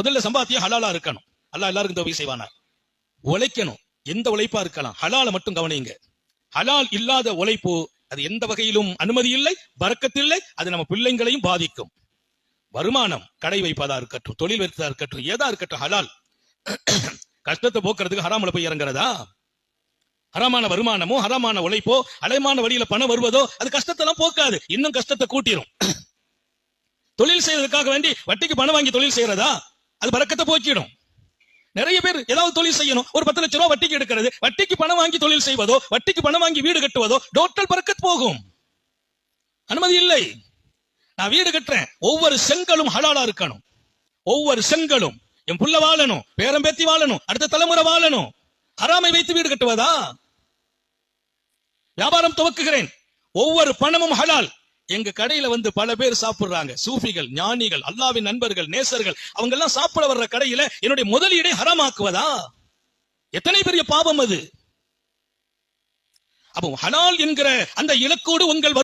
முதல்ல சம்பாத்தியம் ஹலாலா இருக்கணும். அல்லாஹ் எல்லாருக்கும் தோவி செய்வானா உழைக்கணும். எந்த உழைப்பா இருக்கலாம். ஹலால மட்டும் கவனிங்க. ஹலால் இல்லாத உழைப்பு அது எந்த வகையிலும் அனுமதி இல்லை பறக்கத்தில்லை அது நம்ம பிள்ளைங்களையும் பாதிக்கும். வருமானம் கடை வைப்பதா இருக்கட்டும் தொழில் வைத்ததா இருக்கட்டும் ஏதா இருக்கட்டும் ஹலால். கஷ்டத்தை போக்குறதுக்கு ஹராமல போய் இறங்குறதா? ஹராமான வருமானமோ ஹராமான உழைப்போ அலைமான வழியில பணம் வருவதோ அது கஷ்டத்தெல்லாம் போக்காது. இன்னும் கஷ்டத்தை கூட்டிரும். தொழில் செய்யறதுக்காக வேண்டி வட்டிக்கு பணம் வாங்கி தொழில் செய்யறதா? அது பறக்கத்தை போக்கிடும். நிறைய பேர் ஏதாவது தொழில் செய்யணும். ஒரு பத்து லட்சம் ரூபாய் வட்டிக்கு எடுக்கிறது. வட்டிக்கு பணம் வாங்கி தொழில் செய்வதோ வட்டிக்கு பணம் வாங்கி வீடு கட்டுவதோ டோட்டல் பறக்கத் போகும். அனுமதி இல்லை. நான் வீடு கட்டுறேன். ஒவ்வொரு செங்கலும் ஹலாலா இருக்கணும். ஒவ்வொரு செங்கலும். என் புள்ள வாழணும். பேரம் பேத்தி வாழணும். அடுத்த தலைமுறை வாழணும். ஹராமை வைத்து வீடு கட்டுவதா? வியாபாரம் துவக்குகிறேன். ஒவ்வொரு பணமும் ஹலால். எங்க கடையில வந்து பல பேர் சாப்பிடுறாங்க. சூஃபிகள் ஞானிகள் அல்லாவின் நண்பர்கள் நேசர்கள் அவங்க எல்லாம் சாப்பிட வர்ற கடையில என்னுடைய முதலீடை ஹரமாக்குவதா? எத்தனை பெரிய பாவம் அது? அப்போ ஹலால் என்கிற அந்த இலக்கோடு உங்கள்